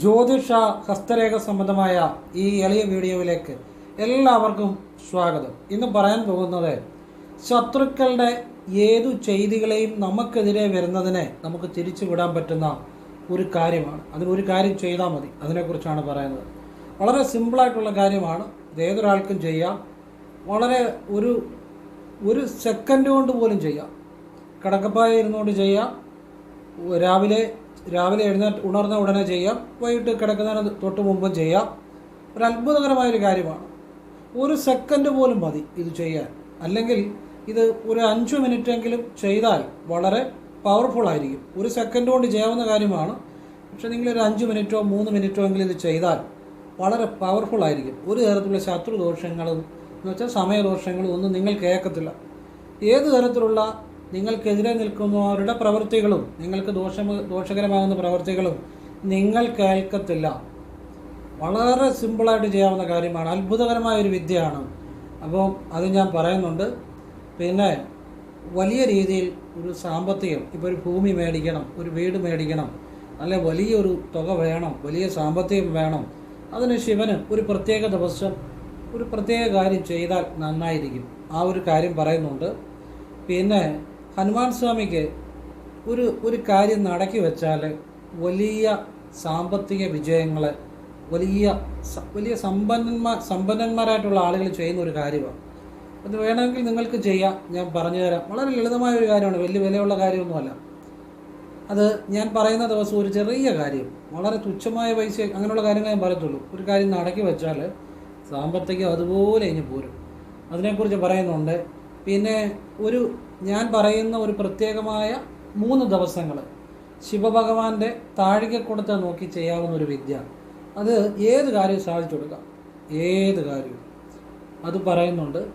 ജ്യോതിഷ ഹസ്തരേഖ സംബന്ധമായ ഈ എളിയ വീഡിയോയിലേക്ക് എല്ലാവർക്കും സ്വാഗതം. ഇന്ന് പറയാൻ പോകുന്നത് ശത്രുക്കളുടെ ഏതു ചെയ്തികളെയും നമുക്കെതിരെ വരുന്നതിനെ നമുക്ക് തിരിച്ചു വിടാൻ പറ്റുന്ന ഒരു കാര്യമാണ്. അതിനൊരു കാര്യം ചെയ്താൽ മതി. അതിനെക്കുറിച്ചാണ് പറയുന്നത്. വളരെ സിമ്പിളായിട്ടുള്ള കാര്യമാണ്. ഇത് ഏതൊരാൾക്കും ചെയ്യാം. വളരെ ഒരു ഒരു സെക്കൻഡ് കൊണ്ട് പോലും ചെയ്യാം. കിടക്കപ്പായ ഇരുന്നുകൊണ്ട് ചെയ്യാം. രാവിലെ രാവിലെ എഴുന്നേറ്റ് ഉണർന്ന ഉടനെ ചെയ്യാം. വൈകിട്ട് കിടക്കുന്നതിന് തൊട്ട് മുമ്പും ചെയ്യാം. ഒരു അത്ഭുതകരമായൊരു കാര്യമാണ്. ഒരു സെക്കൻഡ് പോലും മതി ഇത് ചെയ്യാൻ. അല്ലെങ്കിൽ ഇത് ഒരു അഞ്ച് മിനിറ്റെങ്കിലും ചെയ്താൽ വളരെ പവർഫുൾ ആയിരിക്കും. ഒരു സെക്കൻഡ് കൊണ്ട് ചെയ്യാവുന്ന കാര്യമാണ്. പക്ഷെ ഒരു അഞ്ച് മിനിറ്റോ മൂന്ന് മിനിറ്റോ എങ്കിലും ഇത് ചെയ്താൽ വളരെ പവർഫുൾ ആയിരിക്കും. ഒരു തരത്തിലുള്ള ശത്രുദോഷങ്ങളും എന്ന് വെച്ചാൽ സമയദോഷങ്ങളും ഒന്നും നിങ്ങൾ കേൾക്കത്തില്ല. ഏത് തരത്തിലുള്ള നിങ്ങൾക്കെതിരെ നിൽക്കുന്നവരുടെ പ്രവൃത്തികളും നിങ്ങൾക്ക് ദോഷം ദോഷകരമാകുന്ന പ്രവൃത്തികളും നിങ്ങൾ കേൾക്കത്തില്ല. വളരെ സിമ്പിളായിട്ട് ചെയ്യാവുന്ന കാര്യമാണ്. അത്ഭുതകരമായ ഒരു വിദ്യയാണ്. അപ്പോൾ അത് ഞാൻ പറയുന്നുണ്ട്. പിന്നെ വലിയ രീതിയിൽ ഒരു സാമ്പത്തികം ഇപ്പോൾ ഒരു ഭൂമി മേടിക്കണം ഒരു വീട് മേടിക്കണം അല്ലെ വലിയൊരു തുക വേണം വലിയ സാമ്പത്തികം വേണം. അതിന് ശിവന് ഒരു പ്രത്യേക ദിവസം ഒരു പ്രത്യേക കാര്യം ചെയ്താൽ നന്നായിരിക്കും. ആ ഒരു കാര്യം പറയുന്നുണ്ട്. പിന്നെ ഹനുമാൻ സ്വാമിക്ക് ഒരു ഒരു കാര്യം നടക്കി വെച്ചാൽ വലിയ സാമ്പത്തിക വിജയങ്ങൾ വലിയ വലിയ സമ്പന്നന്മാർ സമ്പന്നന്മാരായിട്ടുള്ള ആളുകൾ ചെയ്യുന്ന ഒരു കാര്യമാണ് അത് വേണമെങ്കിൽ നിങ്ങൾക്ക് ചെയ്യാം. ഞാൻ പറഞ്ഞു തരാം. വളരെ ലളിതമായ ഒരു കാര്യമാണ്. വലിയ വിലയുള്ള കാര്യമൊന്നുമല്ല. അത് ഞാൻ പറയുന്ന ദിവസം ഒരു ചെറിയ കാര്യം. വളരെ തുച്ഛമായ പൈസ അങ്ങനെയുള്ള കാര്യങ്ങൾ ഞാൻ പറയത്തുള്ളൂ. ഒരു കാര്യം നടക്കി വെച്ചാൽ സാമ്പത്തികം അതുപോലെ ഇനി പോരും. അതിനെക്കുറിച്ച് പറയുന്നുണ്ട്. പിന്നെ ഒരു ഞാൻ പറയുന്ന ഒരു പ്രത്യേകമായ മൂന്ന് ദിവസങ്ങൾ ശിവഭഗവാന്റെ താഴികക്കുടത്തെ നോക്കി ചെയ്യാവുന്ന ഒരു വിദ്യ. അത് ഏത് കാര്യവും സാധിച്ചു കൊടുക്കാം. ഏത് കാര്യവും. അത് പറയുന്നുണ്ട്.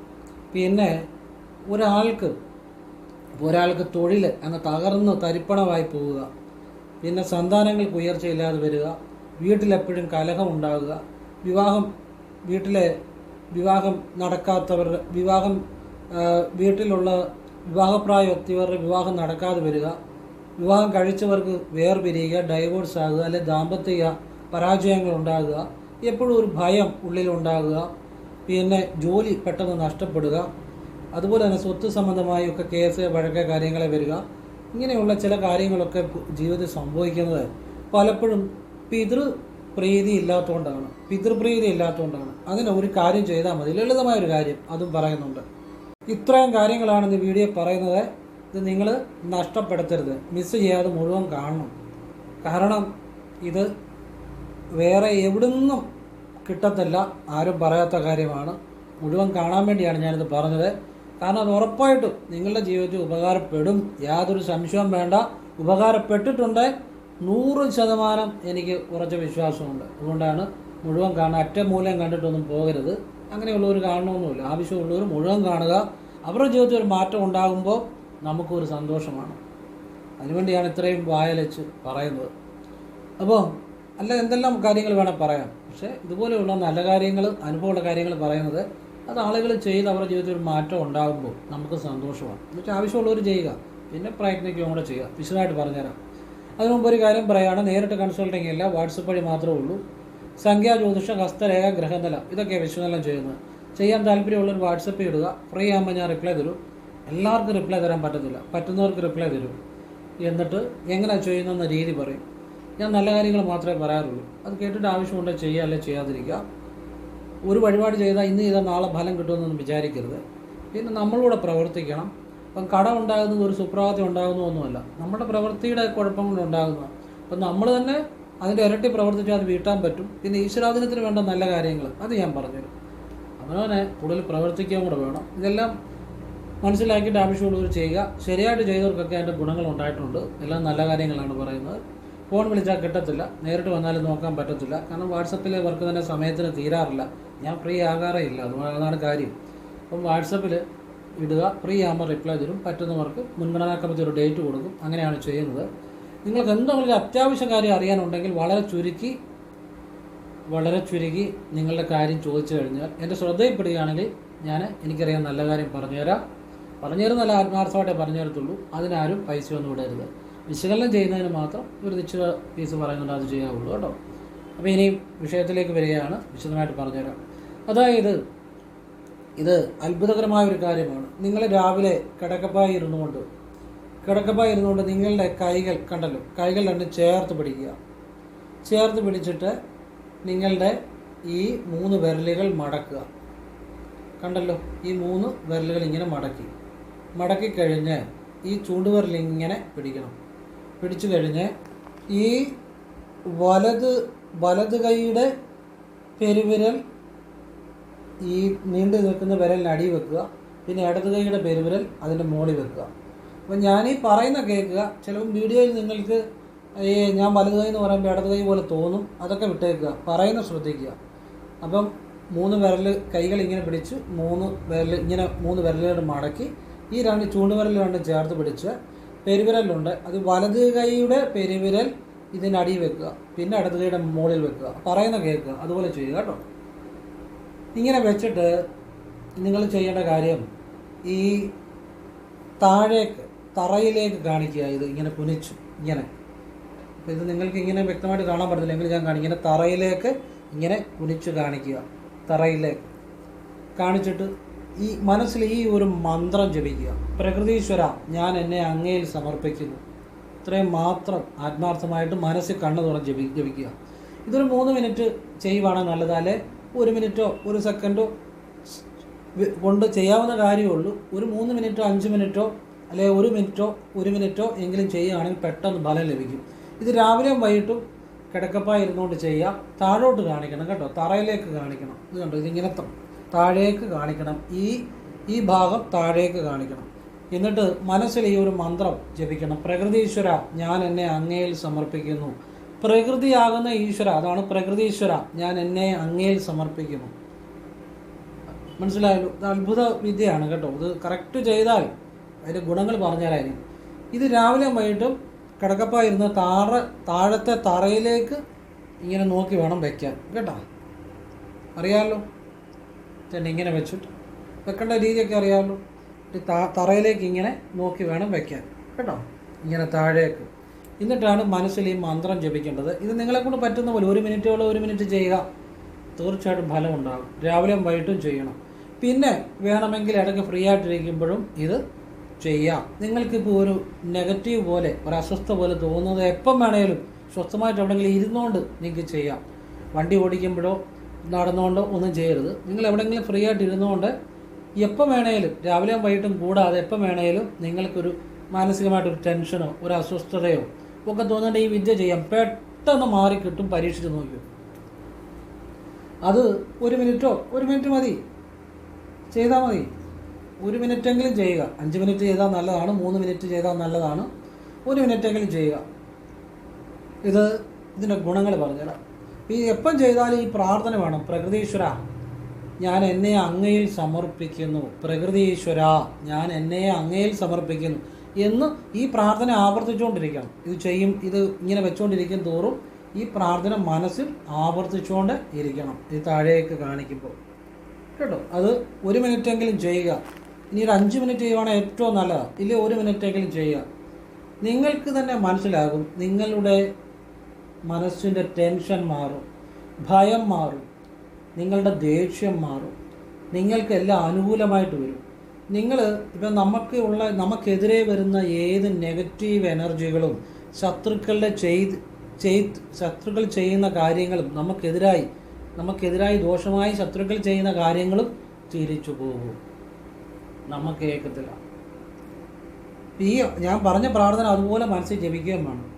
പിന്നെ ഒരാൾക്ക് ഒരാൾക്ക് തൊഴിൽ അങ്ങ് തകർന്ന് തരിപ്പണമായി പോവുക. പിന്നെ സന്താനങ്ങൾക്ക് ഉയർച്ചയില്ലാതെ വരിക. വീട്ടിലെപ്പോഴും കലഹം ഉണ്ടാകുക. വിവാഹം വീട്ടിലെ വിവാഹം നടക്കാത്തവരുടെ വിവാഹം വീട്ടിലുള്ള വിവാഹപ്രായം എത്തിയവരുടെ വിവാഹം നടക്കാതെ വരിക വിവാഹം കഴിച്ചവർക്ക് വേർപിരിയുക ഡൈവോഴ്സ് ആകുക അല്ലെ ദാമ്പത്തിക പരാജയങ്ങൾ ഉണ്ടാകുക എപ്പോഴും ഒരു ഭയം ഉള്ളിലുണ്ടാകുക പിന്നെ ജോലി പെട്ടെന്ന് നഷ്ടപ്പെടുക അതുപോലെ തന്നെ സ്വത്ത് സംബന്ധമായൊക്കെ കേസ് വഴക്ക് കാര്യങ്ങളെ വരിക ഇങ്ങനെയുള്ള ചില കാര്യങ്ങളൊക്കെ ജീവിതത്തിൽ സംഭവിക്കുന്നത് പലപ്പോഴും പിതൃ പ്രീതി ഇല്ലാത്തതുകൊണ്ടാണ്. പിതൃപ്രീതി ഇല്ലാത്തതുകൊണ്ടാണ്. അതിന് ഒരു കാര്യം ചെയ്താൽ മതി. ലളിതമായ ഒരു കാര്യം അതും പറയുന്നുണ്ട്. ഇത്രയും കാര്യങ്ങളാണ് ഇന്ന് വീഡിയോ പറയുന്നത്. ഇത് നിങ്ങൾ നഷ്ടപ്പെടുത്തരുത്. മിസ് ചെയ്യാതെ മുഴുവൻ കാണണം. കാരണം ഇത് വേറെ എവിടുന്നും കിട്ടത്തില്ല. ആരും പറയാത്ത കാര്യമാണ്. മുഴുവൻ കാണാൻ വേണ്ടിയാണ് ഞാനിത് പറഞ്ഞത്. കാരണം അത് ഉറപ്പായിട്ടും നിങ്ങളുടെ ജീവിതത്തിൽ ഉപകാരപ്പെടും. യാതൊരു സംശയവും വേണ്ട. ഉപകാരപ്പെട്ടിട്ടുണ്ട്. നൂറ് ശതമാനം എനിക്ക് ഉറച്ച വിശ്വാസമുണ്ട്. അതുകൊണ്ടാണ് മുഴുവൻ കാണാൻ അറ്റമൂലം കണ്ടിട്ടൊന്നും പോകരുത്. അങ്ങനെയുള്ളവർ കാണണമെന്നില്ല ആവശ്യമുള്ളവർ മുഴുവൻ കാണുക. അവരുടെ ജീവിതത്തിൽ ഒരു മാറ്റം ഉണ്ടാകുമ്പോൾ നമുക്കൊരു സന്തോഷമാണ്. അതിനുവേണ്ടിയാണ് ഇത്രയും വായലച്ച് പറയുന്നത്. അപ്പോൾ അല്ല എന്തെല്ലാം കാര്യങ്ങൾ വേണം പറയാം പക്ഷേ ഇതുപോലെയുള്ള നല്ല കാര്യങ്ങൾ അനുഭവമുള്ള കാര്യങ്ങൾ പറയുന്നത് അത് ആളുകൾ ചെയ്ത് അവരുടെ ജീവിതത്തിൽ ഒരു മാറ്റം ഉണ്ടാകുമ്പോൾ നമുക്ക് സന്തോഷമാണ്. എന്നുവെച്ചാൽ ആവശ്യമുള്ളവർ ചെയ്യുക. പിന്നെ പ്രയത്നിക്കുകയും കൂടെ ചെയ്യുക. വിശദമായിട്ട് പറഞ്ഞുതരാം. അതിനു മുമ്പ് ഒരു കാര്യം പറയുകയാണ് നേരിട്ട് കൺസൾട്ടിങ് ഇല്ല വാട്സപ്പ് വഴി മാത്രമേ ഉള്ളൂ. സംഖ്യാ ജ്യോതിഷ ഹസ്തരേഖ ഗ്രഹനില. ഇതൊക്കെ വിശകലനം ചെയ്യുന്നത്. ചെയ്യാൻ താല്പര്യമുള്ളവർ വാട്സപ്പ് ഇടുക. ഫ്രീ ആകുമ്പോൾ ഞാൻ റിപ്ലൈ തരും. എല്ലാവർക്കും റിപ്ലൈ തരാൻ പറ്റത്തില്ല. പറ്റുന്നവർക്ക് റിപ്ലൈ തരും. എന്നിട്ട് എങ്ങനെ ചെയ്യുന്നെന്ന രീതി പറയും. ഞാൻ നല്ല കാര്യങ്ങൾ മാത്രമേ പറയാറുള്ളൂ. അത് കേട്ടിട്ട് ആവശ്യമുണ്ടെങ്കിൽ ചെയ്യുക അല്ലെ ചെയ്യാതിരിക്കുക. ഒരു വഴിപാട് ചെയ്താൽ ഇന്ന് ചെയ്താൽ നാളെ ഫലം കിട്ടുമെന്നൊന്നും വിചാരിക്കരുത്. പിന്നെ നമ്മളൂടെ പ്രവർത്തിക്കണം. അപ്പം കട ഉണ്ടാകുന്നത് ഒരു സുപ്രഭാതം ഉണ്ടാകുന്നതൊന്നുമല്ല നമ്മുടെ പ്രവൃത്തിയുടെ കുഴപ്പം അപ്പം നമ്മൾ തന്നെ അതിന്റെ ഇരട്ടി പ്രവർത്തിച്ചാൽ അത് വീട്ടാൻ പറ്റും. പിന്നെ ഈശ്വരാധീനത്തിന് വേണ്ട നല്ല കാര്യങ്ങൾ അത് ഞാൻ പറഞ്ഞുതരും. അവനവനെ കൂടുതൽ പ്രവർത്തിക്കുകയും കൂടെ വേണം. ഇതെല്ലാം മനസ്സിലാക്കിയിട്ട് ആവശ്യമുള്ളവർ ചെയ്യുക. ശരിയായിട്ട് ചെയ്തവർക്കൊക്കെ അതിന്റെ ഗുണങ്ങൾ ഉണ്ടായിട്ടുണ്ട്. എല്ലാം നല്ല കാര്യങ്ങളാണ് പറയുന്നത്. ഫോൺ വിളിച്ചാൽ കിട്ടത്തില്ല. നേരിട്ട് വന്നാലും നോക്കാൻ പറ്റത്തില്ല. കാരണം വാട്സപ്പിൽ വർക്ക് തന്നെ സമയത്തിന് തീരാറില്ല. ഞാൻ ഫ്രീ ആകാറേ ഇല്ല. അത് അതാണ് കാര്യം. അപ്പം വാട്സപ്പിൽ ഇടുക. ഫ്രീ ആകുമ്പോൾ റിപ്ലൈ തരും. പറ്റുന്നവർക്ക് മുൻഗണനാക്രമത്തിൽ ഒരു ഡേറ്റ് കൊടുക്കും. അങ്ങനെയാണ് ചെയ്യുന്നത്. നിങ്ങൾക്ക് എന്തെങ്കിലും ഒരു അത്യാവശ്യ കാര്യം അറിയാനുണ്ടെങ്കിൽ വളരെ ചുരുക്കി വളരെ ചുരുക്കി നിങ്ങളുടെ കാര്യം ചോദിച്ചു കഴിഞ്ഞാൽ എന്റെ ശ്രദ്ധയിൽപ്പെടുകയാണെങ്കിൽ ഞാൻ എനിക്കറിയാൻ നല്ല കാര്യം പറഞ്ഞുതരാം. പറഞ്ഞുതരും നല്ല ആത്മാർത്ഥമായിട്ടേ പറഞ്ഞു തരത്തുള്ളൂ അതിനാരും പൈസ ഒന്നും വിടരുത് വിശകലനം ചെയ്യുന്നതിന് മാത്രം ഒരു നിശ്ചിത ഫീസ് പറയുന്നുണ്ട് അത് ചെയ്യാവുള്ളൂ കേട്ടോ. അപ്പോൾ ഇനിയും വിഷയത്തിലേക്ക് വരികയാണ്. വിശദമായിട്ട് പറഞ്ഞുതരാം. അതായത് ഇത് അത്ഭുതകരമായ ഒരു കാര്യമാണ്. നിങ്ങൾ രാവിലെ കിടക്കപ്പായി ഇരുന്നുകൊണ്ട് കിടക്കപ്പായി ഇരുന്നുകൊണ്ട് നിങ്ങളുടെ കൈകൾ കണ്ടല്ലോ. കൈകൾ രണ്ടും ചേർത്ത് പിടിക്കുക. ചേർത്ത് പിടിച്ചിട്ട് നിങ്ങളുടെ ഈ മൂന്ന് വിരലുകൾ മടക്കുക. കണ്ടല്ലോ? ഈ മൂന്ന് വിരലുകൾ ഇങ്ങനെ മടക്കി. മടക്കി കഴിഞ്ഞ് ഈ ചൂണ്ടുവിരൽ ഇങ്ങനെ പിടിക്കണം. പിടിച്ചു കഴിഞ്ഞ് ഈ വലത് വലത് കൈയുടെ പെരുവിരൽ ഈ നീണ്ടു നിൽക്കുന്ന വിരലിന് അടി വെക്കുക. പിന്നെ ഇടത് കൈയുടെ പെരുവിരൽ അതിന്റെ മുകളിൽ വെക്കുക. അപ്പം ഞാൻ ഈ പറയുന്ന കേൾക്കുക. ചിലപ്പം വീഡിയോയിൽ നിങ്ങൾക്ക് ഈ ഞാൻ വലതു കൈ എന്ന് പറയുമ്പോൾ ഇടത് കൈ പോലെ തോന്നും. അതൊക്കെ വിട്ടേക്കുക. പറയുന്ന ശ്രദ്ധിക്കുക. അപ്പം മൂന്ന് വിരൽ കൈകൾ ഇങ്ങനെ പിടിച്ച് മൂന്ന് വിരൽ ഇങ്ങനെ മൂന്ന് വിരലുകൾ മടക്കി ഈ രണ്ട് ചൂണ്ടുവിരൽ രണ്ട് ചേർത്ത് പിടിച്ച് പെരുവിരലുണ്ട് അത് വലത് കൈയുടെ പെരുവിരൽ ഇതിനടിയിൽ വെക്കുക. പിന്നെ ഇടത് കൈയുടെ മുകളിൽ വെക്കുക. പറയുന്ന കേൾക്കുക. അതുപോലെ ചെയ്യുക കേട്ടോ. ഇങ്ങനെ വെച്ചിട്ട് നിങ്ങൾ ചെയ്യേണ്ട കാര്യം ഈ താഴേക്ക് തറയിലേക്ക് കാണിക്കുക. ഇത് ഇങ്ങനെ കുനിച്ചു. ഇങ്ങനെ. ഇത് നിങ്ങൾക്ക് ഇങ്ങനെ വ്യക്തമായിട്ട് കാണാൻ പറ്റത്തില്ല. എങ്കിൽ ഞാൻ കാണിക്കും. ഇങ്ങനെ തറയിലേക്ക് ഇങ്ങനെ കുനിച്ചു കാണിക്കുക. തറയിലേക്ക്. കാണിച്ചിട്ട് ഈ മനസ്സിൽ ഈ ഒരു മന്ത്രം ജപിക്കുക. പ്രകൃതീശ്വര ഞാൻ എന്നെ അങ്ങയിൽ സമർപ്പിക്കുന്നു. ഇത്രയും മാത്രം ആത്മാർത്ഥമായിട്ട് മനസ്സിൽ കണ്ണു തുറന്ന് ജപി ജപിക്കുക. ഇതൊരു മൂന്ന് മിനിറ്റ് ചെയ്യുവാണ് നല്ലത്. അല്ലെ? ഒരു മിനിറ്റോ ഒരു സെക്കൻഡോ കൊണ്ട് ചെയ്യാവുന്ന കാര്യമുള്ളൂ ഒരു മൂന്ന് മിനിറ്റോ അഞ്ച് മിനിറ്റോ അല്ലെ ഒരു മിനിറ്റോ ഒരു മിനിറ്റോ എങ്കിലും ചെയ്യുകയാണെങ്കിൽ പെട്ടെന്ന് ഫലം ലഭിക്കും. ഇത് രാവിലെയും വൈകിട്ടും കിടക്കപ്പായി ഇരുന്നുകൊണ്ട് ചെയ്യുക താഴോട്ട് കാണിക്കണം കേട്ടോ തറയിലേക്ക് കാണിക്കണം. ഇത് കണ്ടോ ഇതിങ്ങനെ താഴേക്ക് കാണിക്കണം. ഈ ഈ ഭാഗം താഴേക്ക് കാണിക്കണം. എന്നിട്ട് മനസ്സിൽ ഈ ഒരു മന്ത്രം ജപിക്കണം. പ്രകൃതീശ്വര ഞാൻ എന്നെ അങ്ങയിൽ സമർപ്പിക്കുന്നു. പ്രകൃതിയാകുന്ന ഈശ്വര അതാണ് പ്രകൃതീശ്വര ഞാൻ എന്നെ അങ്ങയിൽ സമർപ്പിക്കുന്നു. മനസ്സിലായല്ലോ? ഇത് അത്ഭുത വിദ്യയാണ് കേട്ടോ. ഇത് കറക്റ്റ് ചെയ്താൽ അതിന്റെ ഗുണങ്ങൾ പറഞ്ഞുതരാനും ഇത് രാവിലെ വൈകിട്ടും കിടക്കപ്പായിരുന്ന താറ താഴത്തെ തറയിലേക്ക് ഇങ്ങനെ നോക്കി വേണം വെക്കാൻ കേട്ടോ? അറിയാമല്ലോ തന്നെ ഇങ്ങനെ വെച്ചിട്ട് വെക്കേണ്ട രീതിയൊക്കെ അറിയാമല്ലോ തറയിലേക്ക് ഇങ്ങനെ നോക്കി വേണം വെക്കാൻ കേട്ടോ? ഇങ്ങനെ താഴേക്ക്. എന്നിട്ടാണ് മനസ്സിൽ ഈ മന്ത്രം ജപിക്കേണ്ടത്. ഇത് നിങ്ങളെ കൊണ്ട് പറ്റുന്ന പോലെ ഒരു മിനിറ്റോളം ഒരു മിനിറ്റ് ചെയ്യുക തീർച്ചയായിട്ടും ഫലം ഉണ്ടാകും രാവിലെയും വൈകിട്ടും ചെയ്യണം. പിന്നെ വേണമെങ്കിൽ ഇടയ്ക്ക് ഫ്രീ ആയിട്ടിരിക്കുമ്പോഴും ഇത് ചെയ്യാം. നിങ്ങൾക്കിപ്പോൾ ഒരു നെഗറ്റീവ് പോലെ ഒരു അസ്വസ്ഥ പോലെ തോന്നുന്നത് എപ്പം വേണേലും സ്വസ്ഥമായിട്ട് എവിടെയെങ്കിലും ഇരുന്നുകൊണ്ട് നിങ്ങൾക്ക് ചെയ്യാം. വണ്ടി ഓടിക്കുമ്പോഴോ നടന്നുകൊണ്ടോ ഒന്നും ചെയ്യരുത്. നിങ്ങൾ എവിടെയെങ്കിലും ഫ്രീ ആയിട്ട് ഇരുന്നുകൊണ്ട് എപ്പം വേണേലും രാവിലെയും വൈകിട്ടും കൂടാതെ എപ്പം വേണേലും നിങ്ങൾക്കൊരു മാനസികമായിട്ടൊരു ടെൻഷനോ ഒരു അസ്വസ്ഥതയോ ഒക്കെ തോന്നേണ്ട ഈ വിദ്യ ചെയ്യാം. പെട്ടെന്ന് മാറിക്കിട്ടും പരീക്ഷിച്ച് നോക്കൂ അത് ഒരു മിനിറ്റോ ഒരു മിനിറ്റ് മതി. ചെയ്താൽ മതി. ഒരു മിനിറ്റ് എങ്കിലും ചെയ്യുക. അഞ്ച് മിനിറ്റ് ചെയ്താൽ നല്ലതാണ് മൂന്ന് മിനിറ്റ് ചെയ്താൽ നല്ലതാണ്. ഒരു മിനിറ്റ് എങ്കിലും ചെയ്യുക. ഇത് ഇതിന്റെ ഗുണങ്ങൾ പറഞ്ഞുതരാം. ഈ എപ്പം ചെയ്താലും ഈ പ്രാർത്ഥന വേണം. പ്രകൃതീശ്വര ഞാൻ എന്നെ അങ്ങയിൽ സമർപ്പിക്കുന്നു. പ്രകൃതീശ്വര ഞാൻ എന്നെ അങ്ങയിൽ സമർപ്പിക്കുന്നു എന്ന് ഈ പ്രാർത്ഥന ആവർത്തിച്ചുകൊണ്ടിരിക്കണം. ഇത് ചെയ്യും ഇത് ഇങ്ങനെ വെച്ചുകൊണ്ടിരിക്കും തോറും ഈ പ്രാർത്ഥന മനസ്സിൽ ആവർത്തിച്ചുകൊണ്ട് ഇരിക്കണം. ഇത് താഴേക്ക് കാണിക്കുമ്പോൾ. കേട്ടോ? അത് ഒരു മിനിറ്റ് എങ്കിലും ചെയ്യുക. ഇനി ഒരു അഞ്ച് മിനിറ്റ് ചെയ്യുവാണെങ്കിൽ ഏറ്റവും നല്ലതാണ് ഇല്ല ഒരു മിനിറ്റെങ്കിലും ചെയ്യുക. നിങ്ങൾക്ക് തന്നെ മനസ്സിലാകും നിങ്ങളുടെ മനസ്സിന്റെ ടെൻഷൻ മാറും ഭയം മാറും നിങ്ങളുടെ ദേഷ്യം മാറും നിങ്ങൾക്ക് എല്ലാം അനുകൂലമായിട്ട് വരും. നിങ്ങൾ ഇപ്പം നമുക്ക് ഉള്ള നമുക്കെതിരെ വരുന്ന ഏത് നെഗറ്റീവ് എനർജികളും ശത്രുക്കളുടെ ചെയ്ത് ചെയ്ത് ശത്രുക്കൾ ചെയ്യുന്ന കാര്യങ്ങളും നമുക്കെതിരായി നമുക്കെതിരായി ദോഷമായി ശത്രുക്കൾ ചെയ്യുന്ന കാര്യങ്ങളും തിരിച്ചു പോകും. നമുക്ക് കേൾക്കത്തില്ല ഈ ഞാൻ പറഞ്ഞ പ്രാർത്ഥന അതുപോലെ മനസ്സിൽ ജപിക്കുകയും വേണം.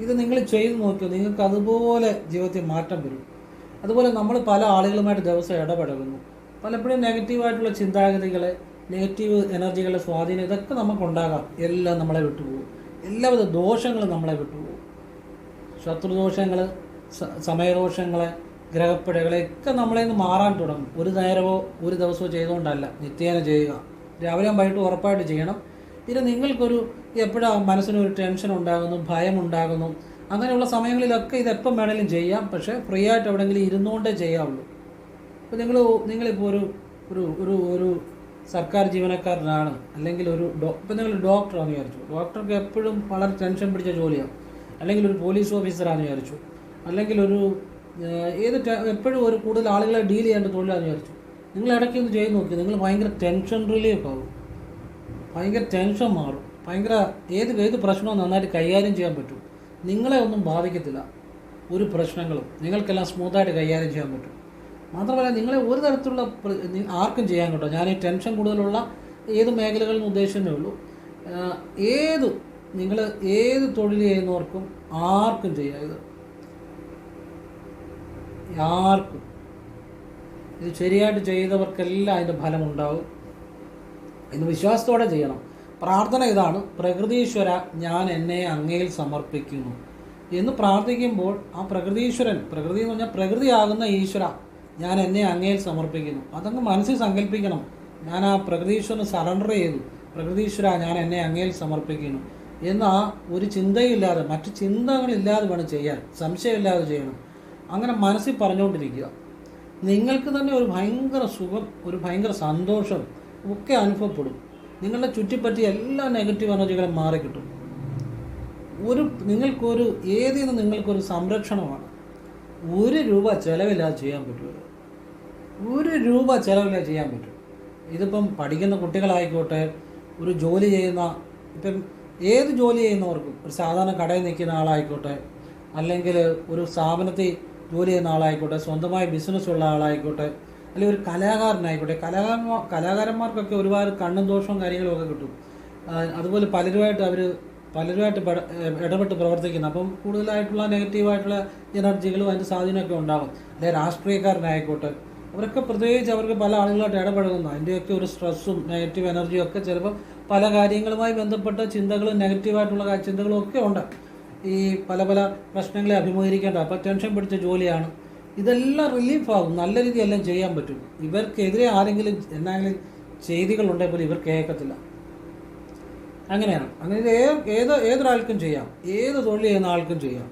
ഇത് നിങ്ങൾ ചെയ്ത് നോക്കിയോ? നിങ്ങൾക്ക് അതുപോലെ ജീവിതത്തിൽ മാറ്റം വരും. അതുപോലെ നമ്മൾ പല ആളുകളുമായിട്ട് ദിവസം ഇടപഴകുന്നു. പലപ്പോഴും നെഗറ്റീവായിട്ടുള്ള ചിന്താഗതികളെ നെഗറ്റീവ് എനർജികളുടെ സ്വാധീനം ഇതൊക്കെ നമുക്കുണ്ടാകാം എല്ലാം നമ്മളെ വിട്ടുപോകും. എല്ലാവിധ ദോഷങ്ങളും നമ്മളെ വിട്ടുപോകും. ശത്രുദോഷങ്ങൾ സമയദോഷങ്ങൾ ഗ്രഹപ്പിഴകളെയൊക്കെ നമ്മളെ നിന്ന് മാറാൻ തുടങ്ങും. ഒരു നേരമോ ഒരു ദിവസമോ ചെയ്തുകൊണ്ടല്ല. നിത്യേന ചെയ്യുക. രാവിലെ വൈകിട്ട് ഉറപ്പായിട്ട് ചെയ്യണം. പിന്നെ നിങ്ങൾക്കൊരു എപ്പോഴാണ് മനസ്സിനൊരു ടെൻഷൻ ഉണ്ടാകുന്നു ഭയം ഉണ്ടാകുന്നു അങ്ങനെയുള്ള സമയങ്ങളിലൊക്കെ ഇത് എപ്പം വേണേലും ചെയ്യാം. പക്ഷേ ഫ്രീ ആയിട്ട് എവിടെയെങ്കിലും ഇരുന്നുകൊണ്ടേ ചെയ്യാവുള്ളൂ. ഇപ്പോൾ നിങ്ങൾ നിങ്ങളിപ്പോൾ ഒരു ഒരു ഒരു ഒരു സർക്കാർ ജീവനക്കാരനാണ് അല്ലെങ്കിൽ ഒരു ഡോ ഇപ്പം നിങ്ങൾ ഡോക്ടറാണെന്ന് വിചാരിച്ചു. ഡോക്ടർക്ക് എപ്പോഴും വളരെ ടെൻഷൻ പിടിച്ച ജോലിയാണ്. അല്ലെങ്കിൽ ഒരു പോലീസ് ഓഫീസറാണെന്ന് വിചാരിച്ചു. അല്ലെങ്കിൽ ഒരു ഏത് എപ്പോഴും ഒരു കൂടുതൽ ആളുകളെ ഡീൽ ചെയ്യേണ്ട തൊഴിലാണെന്ന് വിചാരിച്ചു. നിങ്ങൾ ഇടയ്ക്ക് ഒന്ന് ചെയ്ത് നോക്കി. നിങ്ങൾ ഭയങ്കര ടെൻഷൻ റിലീഫ് ആവും. ഭയങ്കര ടെൻഷൻ മാറും. ഭയങ്കര ഏത് ഏത് പ്രശ്നവും നന്നായിട്ട് കൈകാര്യം ചെയ്യാൻ പറ്റും. നിങ്ങളെ ഒന്നും ബാധിക്കത്തില്ല. ഒരു പ്രശ്നങ്ങളും. നിങ്ങൾക്കെല്ലാം സ്മൂത്തായിട്ട് കൈകാര്യം ചെയ്യാൻ പറ്റും. മാത്രമല്ല നിങ്ങളെ ഒരു തരത്തിലുള്ള ആർക്കും ചെയ്യാൻ കേട്ടോ. ഞാൻ ഈ ടെൻഷൻ കൂടുതലുള്ള ഏത് മേഖലകളിൽ നിന്ന് ഉദ്ദേശമേ ഉള്ളൂ ഏത് നിങ്ങൾ ഏത് തൊഴിൽ ചെയ്യുന്നവർക്കും ആർക്കും ചെയ്യാം ഇത്. ആർക്കും. ഇത് ശരിയായിട്ട് ചെയ്തവർക്കെല്ലാം അതിന്റെ ഫലമുണ്ടാവും എന്ന് വിശ്വാസത്തോടെ ചെയ്യണം. പ്രാർത്ഥന ഇതാണ്. പ്രകൃതീശ്വര ഞാൻ എന്നെ അങ്ങയിൽ സമർപ്പിക്കുന്നു. എന്ന് പ്രാർത്ഥിക്കുമ്പോൾ ആ പ്രകൃതീശ്വരൻ പ്രകൃതി എന്ന് പറഞ്ഞാൽ പ്രകൃതിയാകുന്ന ഈശ്വര ഞാൻ എന്നെ അങ്ങയിൽ സമർപ്പിക്കുന്നു. അതങ്ങ് മനസ്സിൽ സങ്കല്പിക്കണം. ഞാൻ ആ പ്രകൃതീശ്വരന് സറണ്ടർ ചെയ്തു. പ്രകൃതീശ്വര ഞാൻ എന്നെ അങ്ങയിൽ സമർപ്പിക്കുന്നു. എന്ന ആ ഒരു ചിന്തയില്ലാതെ മറ്റു ചിന്തകളില്ലാതെ വേണം ചെയ്യാൻ. സംശയമില്ലാതെ ചെയ്യണം. അങ്ങനെ മനസ്സിൽ പറഞ്ഞുകൊണ്ടിരിക്കുക. നിങ്ങൾക്ക് തന്നെ ഒരു ഭയങ്കര സുഖം ഒരു ഭയങ്കര സന്തോഷം ഒക്കെ അനുഭവപ്പെടും. നിങ്ങളുടെ ചുറ്റിപ്പറ്റി എല്ലാ നെഗറ്റീവ് എനർജികളും മാറിക്കിട്ടും. ഒരു നിങ്ങൾക്കൊരു ഏതിൽ നിന്ന് നിങ്ങൾക്കൊരു സംരക്ഷണമാണ്. ഒരു രൂപ ചിലവില്ലാതെ ചെയ്യാൻ പറ്റുമല്ലോ ഒരു രൂപ ചിലവില്ലാതെ ചെയ്യാൻ പറ്റും. ഇതിപ്പം പഠിക്കുന്ന കുട്ടികളായിക്കോട്ടെ ഒരു ജോലി ചെയ്യുന്ന ഇപ്പം ഏത് ജോലി ചെയ്യുന്നവർക്കും ഒരു സാധാരണ കടയിൽ നിൽക്കുന്ന ആളായിക്കോട്ടെ അല്ലെങ്കിൽ ഒരു സ്ഥാപനത്തിൽ ജോലി ചെയ്യുന്ന ആളായിക്കോട്ടെ സ്വന്തമായി ബിസിനസ് ഉള്ള ആളായിക്കോട്ടെ അല്ലെങ്കിൽ ഒരു കലാകാരനായിക്കോട്ടെ കലാകാരന്മാർ കലാകാരന്മാർക്കൊക്കെ ഒരുപാട് കണ്ണും ദോഷവും കാര്യങ്ങളും ഒക്കെ കിട്ടും. അതുപോലെ പലരുമായിട്ട് അവർ പലരുമായിട്ട് പട- ഇടപെട്ട് പ്രവർത്തിക്കുന്നു. അപ്പം കൂടുതലായിട്ടുള്ള നെഗറ്റീവായിട്ടുള്ള എനർജികളും അതിന്റെ സ്വാധീനമൊക്കെ ഉണ്ടാകും അല്ലെ രാഷ്ട്രീയക്കാരനായിക്കോട്ടെ അവരൊക്കെ പ്രത്യേകിച്ച് അവർക്ക് പല ആളുകളായിട്ട് ഇടപഴകുന്നു. അതിന്റെയൊക്കെ ഒരു സ്ട്രെസ്സും നെഗറ്റീവ് എനർജിയും ഒക്കെ ചിലപ്പോൾ പല കാര്യങ്ങളുമായി ബന്ധപ്പെട്ട ചിന്തകളും നെഗറ്റീവായിട്ടുള്ള ചിന്തകളും ഒക്കെ ഉണ്ട്. ഈ പല പല പ്രശ്നങ്ങളെ അഭിമുഖീകരിക്കേണ്ട അപ്പോൾ ടെൻഷൻ പിടിച്ച ജോലിയാണ്. ഇതെല്ലാം റിലീഫാകും നല്ല രീതിയിൽ എല്ലാം ചെയ്യാൻ പറ്റും. ഇവർക്കെതിരെ ആരെങ്കിലും എന്തെങ്കിലും ചെയ്തികളുണ്ടെങ്കിൽ പോലും ഇവർ കേൾക്കത്തില്ല. അങ്ങനെയാണ്. അങ്ങനെ ഏത് ഏതൊരാൾക്കും ചെയ്യാം. ഏത് തൊഴിൽ ചെയ്യുന്ന ആൾക്കും ചെയ്യാം.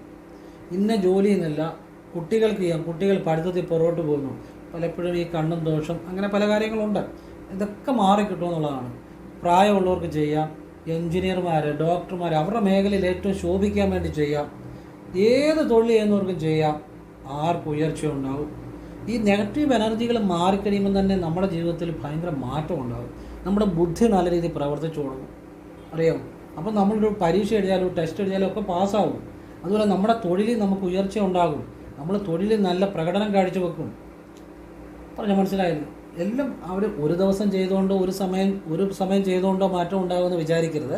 ഇന്ന ജോലി എന്നല്ല കുട്ടികൾക്ക് ചെയ്യാം. കുട്ടികൾ പഠിത്തത്തിൽ പുറകോട്ട് പോകുന്നു. പലപ്പോഴും ഈ കണ്ണും ദോഷം അങ്ങനെ പല കാര്യങ്ങളുണ്ട്. ഇതൊക്കെ മാറിക്കിട്ടുമെന്നുള്ളതാണ് പ്രായമുള്ളവർക്ക് ചെയ്യാം. എഞ്ചിനീയർമാർ ഡോക്ടർമാർ അവരുടെ മേഖലയിൽ ഏറ്റവും ശോഭിക്കാൻ വേണ്ടി ചെയ്യാം. ഏത് തൊഴിൽ ചെയ്യുന്നവർക്കും ചെയ്യാം. ആർക്കും ഉയർച്ച ഉണ്ടാവും. ഈ നെഗറ്റീവ് എനർജികൾ മാറിക്കഴിയുമ്പോൾ തന്നെ നമ്മുടെ ജീവിതത്തിൽ ഭയങ്കര മാറ്റം ഉണ്ടാകും നമ്മുടെ ബുദ്ധി നല്ല രീതിയിൽ പ്രവർത്തിച്ചു തുടങ്ങും. അറിയാം അപ്പം നമ്മളൊരു പരീക്ഷ എഴുതിയാലോ ടെസ്റ്റ് എഴുതിയാലോ ഒക്കെ പാസ്സാവും. അതുപോലെ നമ്മുടെ തൊഴിലിൽ നമുക്ക് ഉയർച്ച ഉണ്ടാകും. നമ്മൾ തൊഴിലിൽ നല്ല പ്രകടനം കാഴ്ച വെക്കും പറഞ്ഞു മനസ്സിലായില്ലേ? എല്ലാം അവർ ഒരു ദിവസം ചെയ്തുകൊണ്ടോ ഒരു സമയം ഒരു സമയം ചെയ്തുകൊണ്ടോ മാറ്റം ഉണ്ടാകുമെന്ന് വിചാരിക്കരുത്.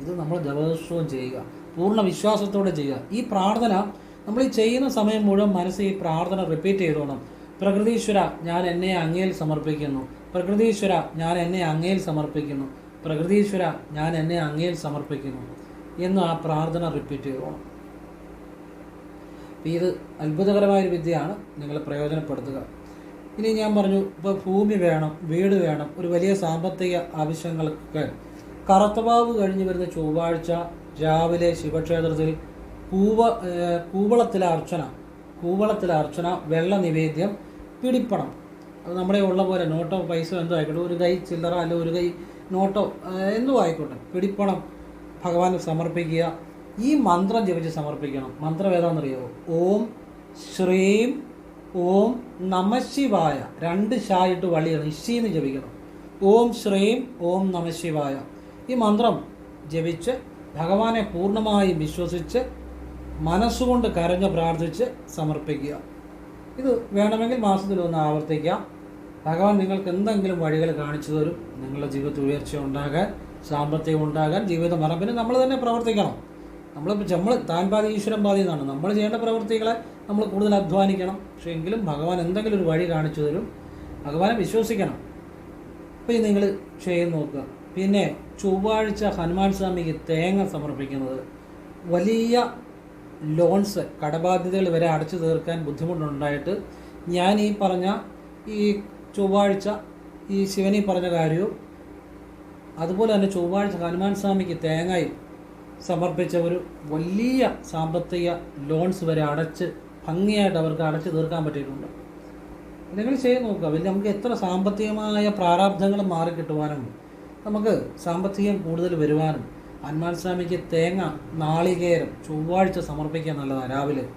ഇത് നമ്മൾ ദിവസവും ചെയ്യുക. പൂർണ വിശ്വാസത്തോടെ ചെയ്യുക. ഈ പ്രാർത്ഥന നമ്മൾ ഈ ചെയ്യുന്ന സമയം മുഴുവൻ മനസ്സ് ഈ പ്രാർത്ഥന റിപ്പീറ്റ് ചെയ്തോണം. പ്രകൃതീശ്വര ഞാൻ എന്നെ അങ്ങയിൽ സമർപ്പിക്കുന്നു. പ്രകൃതീശ്വര ഞാൻ എന്നെ അങ്ങയിൽ സമർപ്പിക്കുന്നു. പ്രകൃതീശ്വര ഞാൻ എന്നെ അങ്ങയിൽ സമർപ്പിക്കുന്നു. എന്ന് ആ പ്രാർത്ഥന റിപ്പീറ്റ് ചെയ്തോണം. ഇത് അത്ഭുതകരമായൊരു വിദ്യയാണ്. നിങ്ങൾ പ്രയോജനപ്പെടുത്തുക. ഇനി ഞാൻ പറഞ്ഞു ഇപ്പോൾ ഭൂമി വേണം വീട് വേണം ഒരു വലിയ സാമ്പത്തിക ആവശ്യങ്ങൾക്ക് കറുത്തവാവ് കഴിഞ്ഞ് വരുന്ന ചൊവ്വാഴ്ച രാവിലെ ശിവക്ഷേത്രത്തിൽ പൂവ പൂവളത്തിലെ അർച്ചന കൂവളത്തിലെ അർച്ചന വെള്ള നിവേദ്യം പിടിപ്പണം. അത് നമ്മുടെ ഉള്ള പോലെ നോട്ടോ പൈസ എന്തോ ആയിക്കോട്ടെ ഒരു കൈ ചില്ലറ അല്ല ഒരു കൈ നോട്ടോ എന്തോ ആയിക്കോട്ടെ. പിടിപ്പണം ഭഗവാന് സമർപ്പിക്കുക. ഈ മന്ത്രം ജപിച്ച് സമർപ്പിക്കണം. മന്ത്രം ഏതാണെന്നറിയോ ഓം ശ്രീം ഓം നമശിവായ രണ്ട് ഷായിട്ട് വളിയണം ഇഷീന്ന് ജപിക്കണം. ഓം ശ്രീം ഓം നമശിവായ ഈ മന്ത്രം ജപിച്ച് ഭഗവാനെ പൂർണമായും വിശ്വസിച്ച് മനസ്സുകൊണ്ട് കരഞ്ഞ് പ്രാർത്ഥിച്ച് സമർപ്പിക്കുക. ഇത് വേണമെങ്കിൽ മാസത്തിൽ ഒന്ന് ആവർത്തിക്കാം. ഭഗവാൻ നിങ്ങൾക്ക് എന്തെങ്കിലും വഴികൾ കാണിച്ചു തരും. നിങ്ങളുടെ ജീവിതത്തിൽ ഉയർച്ച ഉണ്ടാകാൻ സാമ്പത്തികം ഉണ്ടാകാൻ ജീവിത മറപ്പിന് നമ്മൾ തന്നെ പ്രവർത്തിക്കണം. നമ്മൾ നമ്മൾ താൻ പാതി ഈശ്വരൻ പാതി എന്നാണ് നമ്മൾ ചെയ്യേണ്ട പ്രവൃത്തികളെ നമ്മൾ കൂടുതൽ അധ്വാനിക്കണം. പക്ഷേ എങ്കിലും ഭഗവാൻ എന്തെങ്കിലും ഒരു വഴി കാണിച്ചു തരും. ഭഗവാനെ വിശ്വസിക്കണം. അപ്പോൾ ഇത് നിങ്ങൾ ചെയ്ത് നോക്കുക. പിന്നെ ചൊവ്വാഴ്ച ഹനുമാൻ സ്വാമിക്ക് തേങ്ങ സമർപ്പിക്കുന്നത് വലിയ ലോൺസ് കടബാധ്യതകൾ വരെ അടച്ചു തീർക്കാൻ ബുദ്ധിമുട്ടുണ്ടായിട്ട് ഞാൻ ഈ പറഞ്ഞ ഈ ചൊവ്വാഴ്ച ഈ ശിവനി പറഞ്ഞ കാര്യവും അതുപോലെ തന്നെ ചൊവ്വാഴ്ച ഹനുമാൻ സ്വാമിക്ക് തേങ്ങയും സമർപ്പിച്ച ഒരു വലിയ സാമ്പത്തിക ലോൺസ് വരെ അടച്ച് ഭംഗിയായിട്ട് അവർക്ക് അടച്ചു തീർക്കാൻ പറ്റിയിട്ടുണ്ട്. നിങ്ങൾ ചെയ്ത് നോക്കുക. വലിയ നമുക്ക് എത്ര സാമ്പത്തികമായ പ്രാരാബ്ധങ്ങൾ മാറിക്കിട്ടുവാനും നമുക്ക് സാമ്പത്തികം കൂടുതൽ വരുവാനും ഹനുമാൻ സ്വാമിക്ക് തേങ്ങ നാളികേരം ചൊവ്വാഴ്ച സമർപ്പിക്കാൻ നല്ലതാണ്. രാവിലെ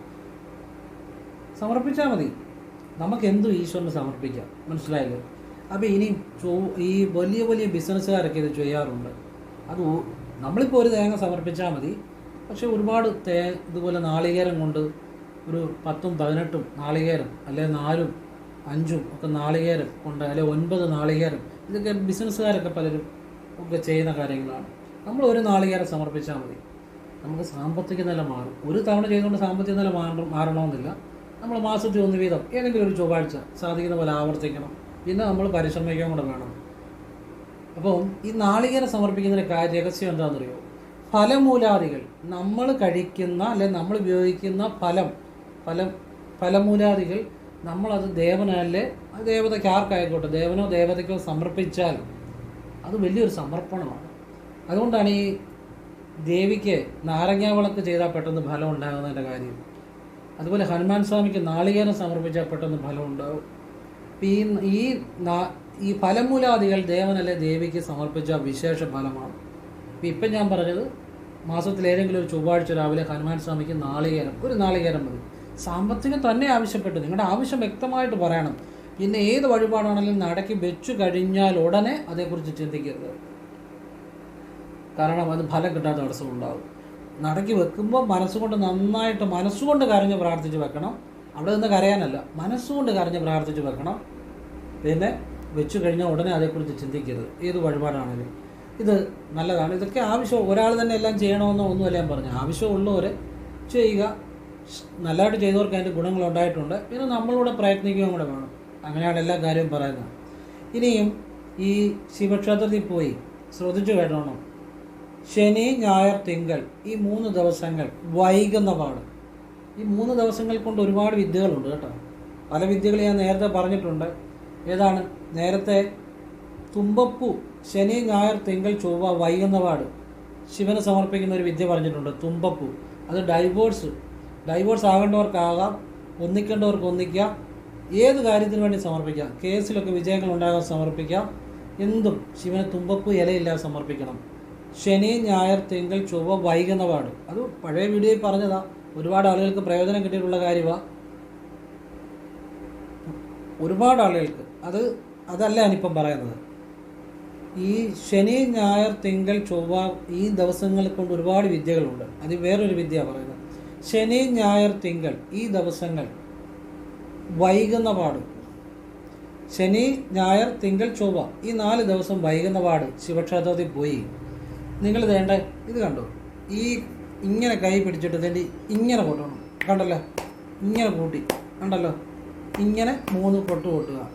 സമർപ്പിച്ചാൽ മതി. നമുക്ക് എന്തും ഈശ്വരന് സമർപ്പിക്കാം? മനസ്സിലായില്ലേ? അപ്പോൾ ഇനി ഈ വലിയ വലിയ ബിസിനസ്സുകാരൊക്കെ ഇത് ചെയ്യാറുണ്ട്. അത് നമ്മളിപ്പോൾ ഒരു തേങ്ങ സമർപ്പിച്ചാൽ മതി. പക്ഷേ ഒരുപാട് തേ ഇതുപോലെ നാളികേരം കൊണ്ട് ഒരു പത്തും പതിനെട്ടും നാളികേരം അല്ലെ നാലും അഞ്ചും ഒക്കെ നാളികേരം കൊണ്ട് അല്ലെ ഒൻപത് നാളികേരം ഇതൊക്കെ ബിസിനസ്സുകാരൊക്കെ പലരും ഒക്കെ ചെയ്യുന്ന കാര്യങ്ങളാണ്. നമ്മൾ ഒരു നാളികേരം സമർപ്പിച്ചാൽ മതി. നമുക്ക് സാമ്പത്തിക നില മാറും. ഒരു തവണ ചെയ്തുകൊണ്ട് സാമ്പത്തിക നില മാറ മാറണമെന്നില്ല. നമ്മൾ മാസത്തിൽ ഒന്ന് വീതം ഏതെങ്കിലും ഒരു ചൊവ്വാഴ്ച സാധിക്കുന്ന പോലെ ആവർത്തിക്കണം. പിന്നെ നമ്മൾ പരിശ്രമിക്കാൻ കൂടെ വേണം. അപ്പം ഈ നാളികേരം സമർപ്പിക്കുന്നതിന് രഹസ്യം എന്താണെന്നറിയോ? ഫലമൂലാദികൾ നമ്മൾ കഴിക്കുന്ന അല്ലെ നമ്മൾ ഉപയോഗിക്കുന്ന ഫലം ഫലം ഫലമൂലാദികൾ നമ്മളത് ദേവനല്ലേ ദേവതയ്ക്ക് ആർക്കായിക്കോട്ടെ? ദേവനോ ദേവതയ്ക്കോ സമർപ്പിച്ചാൽ അത് വലിയൊരു സമർപ്പണമാണ്. അതുകൊണ്ടാണ് ഈ ദേവിക്ക് നാരങ്ങാവിളക്ക് ചെയ്താൽ പെട്ടെന്ന് ഫലം ഉണ്ടാകുന്നതിന്റെ കാര്യം. അതുപോലെ ഹനുമാൻ സ്വാമിക്ക് നാളികേരം സമർപ്പിച്ചാൽ പെട്ടെന്ന് ഫലം ഉണ്ടാകും. ഈ ഈ ഈ ഫലമൂലാദികൾ ദേവനല്ലേ ദേവിക്ക് സമർപ്പിച്ച വിശേഷ ഫലമാണ്. ഇപ്പം ഇപ്പം ഞാൻ പറഞ്ഞത് മാസത്തിലേതെങ്കിലും ഒരു ചൊവ്വാഴ്ച രാവിലെ ഹനുമാൻ സ്വാമിക്ക് നാളികേരം ഒരു നാളികേരം മതി. സാമ്പത്തികം തന്നെ ആവശ്യപ്പെട്ടു. നിങ്ങളുടെ ആവശ്യം വ്യക്തമായിട്ട് പറയണം. പിന്നെ ഏത് വഴിപാടാണെങ്കിലും നടക്കി വെച്ചു കഴിഞ്ഞാൽ ഉടനെ അതേക്കുറിച്ച് ചിന്തിക്കരുത്. കാരണം അത് ഫലം കിട്ടാത്ത തടസ്സം ഉണ്ടാവും. നടക്കി വെക്കുമ്പോൾ മനസ്സുകൊണ്ട് നന്നായിട്ട് മനസ്സുകൊണ്ട് കരഞ്ഞ് പ്രാർത്ഥിച്ച് വെക്കണം. അവിടെ നിന്ന് കരയാനല്ല മനസ്സുകൊണ്ട് കരഞ്ഞ് പ്രാർത്ഥിച്ച് വെക്കണം. പിന്നെ വെച്ചു കഴിഞ്ഞാൽ ഉടനെ അതേക്കുറിച്ച് ചിന്തിക്കരുത്. ഏത് വഴിപാടാണെങ്കിലും. ഇത് നല്ലതാണ്. ഇതൊക്കെ ആവശ്യം ഒരാൾ തന്നെ എല്ലാം ചെയ്യണമെന്നോ ഒന്നുമല്ല ഞാൻ പറഞ്ഞു ആവശ്യമുള്ളവർ ചെയ്യുക നല്ലതായിട്ട് ചെയ്തവർക്ക് അതിന്റെ ഗുണങ്ങൾ ഉണ്ടായിട്ടുണ്ട് പിന്നെ നമ്മളിവിടെ പ്രയത്നിക്കുകയും കൂടെ വേണം. അങ്ങനെയാണ് എല്ലാ കാര്യവും പറയുന്നത്. ഇനിയും ഈ ശിവക്ഷേത്രത്തിൽ പോയി ശ്രദ്ധിച്ചു കേട്ടോണം. ശനി ഞായർ തിങ്കൾ ഈ മൂന്ന് ദിവസങ്ങൾ വൈകുന്ന പാട് ഈ മൂന്ന് ദിവസങ്ങൾ കൊണ്ട് ഒരുപാട് വിദ്യകളുണ്ട് കേട്ടോ. പല വിദ്യകൾ ഞാൻ നേരത്തെ പറഞ്ഞിട്ടുണ്ട്. ഏതാണ്? നേരത്തെ തുമ്പപ്പൂ ശനി ഞായർ തിങ്കൾ ചൊവ്വ വൈകുന്ന പാട് ശിവന് സമർപ്പിക്കുന്ന ഒരു വിദ്യ പറഞ്ഞിട്ടുണ്ട്. തുമ്പപ്പൂ. അത് ഡൈവോഴ്സ് ഡൈവോഴ്സ് ആകേണ്ടവർക്കാകാം ഒന്നിക്കേണ്ടവർക്ക് ഒന്നിക്കാം ഏത് കാര്യത്തിന് വേണ്ടി സമർപ്പിക്കാം കേസിലൊക്കെ വിജയങ്ങൾ ഉണ്ടാകാൻ സമർപ്പിക്കാം എന്തും ശിവന് തുമ്പപ്പൂ ഇലയില്ലാതെ സമർപ്പിക്കണം. ശനി ഞായർ തിങ്കൾ ചൊവ്വ വൈകുന്ന പാട്. അത് പഴയ വീഡിയോയിൽ പറഞ്ഞതാ. ഒരുപാട് ആളുകൾക്ക് പ്രയോജനം കിട്ടിയിട്ടുള്ള കാര്യമാണ് ഒരുപാട് ആളുകൾക്ക്. അത് അതല്ല ഞാനിപ്പം പറയുന്നത്. ഈ ശനി ഞായർ തിങ്കൾ ചൊവ്വ ഈ ദിവസങ്ങളെ കൊണ്ട് ഒരുപാട് വിദ്യകളുണ്ട്. അത് വേറൊരു വിദ്യ പറയുന്നത്. ശനി ഞായർ തിങ്കൾ ഈ ദിവസങ്ങൾ വൈകുന്ന പാട് ശനി ഞായർ തിങ്കൾ ചൊവ്വ ഈ നാല് ദിവസം വൈകുന്ന പാട് ശിവക്ഷേത്രത്തിൽ പോയി. നിങ്ങൾ വേണ്ട? ഇത് കണ്ടോ? ഈ ഇങ്ങനെ കൈ പിടിച്ചിട്ട് ഇതിന്റെ ഇങ്ങനെ പൊട്ടണം. കണ്ടല്ലോ? ഇങ്ങനെ കൂട്ടി കണ്ടല്ലോ? ഇങ്ങനെ മൂന്ന് പൊട്ട് പൊട്ടുക.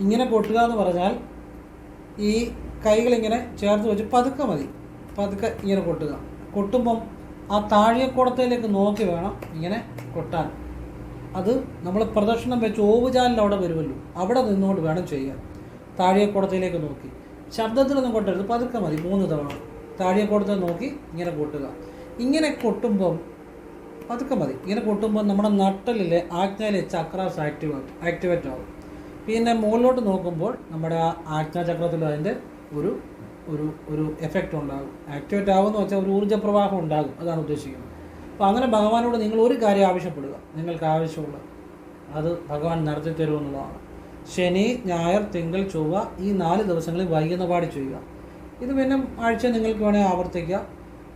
ഇങ്ങനെ പൊട്ടുക എന്ന് പറഞ്ഞാൽ ഈ കൈകളിങ്ങനെ ചേർത്ത് വെച്ച് പതുക്കെ മതി. പതുക്കെ ഇങ്ങനെ കൊട്ടുക കൊട്ടുമ്പം ആ താഴിയക്കുടത്തിലേക്ക് നോക്കി വേണം ഇങ്ങനെ കൊട്ടാൻ. അത് നമ്മൾ പ്രദക്ഷിണം വെച്ച് ഓവുചാലിൽ അവിടെ വരുമല്ലോ. അവിടെ നിന്നുകൊണ്ട് വേണം ചെയ്യാൻ. താഴിയക്കുടത്തിലേക്ക് നോക്കി. ശബ്ദത്തിലൊന്നും കൊട്ടരുത്. പതുക്കെ മതി. മൂന്ന് തവണ. താഴിയക്കുടത്തെ നോക്കി ഇങ്ങനെ കൊട്ടുക. ഇങ്ങനെ കൊട്ടുമ്പം പതുക്കെ മതി. ഇങ്ങനെ കൊട്ടുമ്പോൾ നമ്മുടെ നട്ടലിലെ ആജ്ഞയിലെ ചക്രാസ് ആക്റ്റീവ് ആക്ടിവേറ്റ് ആവും പിന്നെ മുകളിലോട്ട് നോക്കുമ്പോൾ നമ്മുടെ ആജ്ഞാചക്രത്തിൽ അതിന്റെ ഒരു ഒരു ഒരു എഫക്റ്റ് ഉണ്ടാകും. ആക്ടിവേറ്റ് ആകുമെന്ന് വെച്ചാൽ ഒരു ഊർജ പ്രവാഹം ഉണ്ടാകും. അതാണ് ഉദ്ദേശിക്കുന്നത്. അപ്പോൾ അങ്ങനെ ഭഗവാനോട് നിങ്ങൾ ഒരു കാര്യം ആവശ്യപ്പെടുക. നിങ്ങൾക്ക് ആവശ്യമുള്ള അത് ഭഗവാൻ നടത്തി തരുമെന്നുള്ളതാണ് ശനി ഞായർ തിങ്കൾ ചൊവ്വ ഈ നാല് ദിവസങ്ങളിൽ വൈകുന്ന പാടി ചെയ്യുക. ഇത് പിന്നെ ആഴ്ച നിങ്ങൾക്ക് വേണേൽ ആവർത്തിക്കുക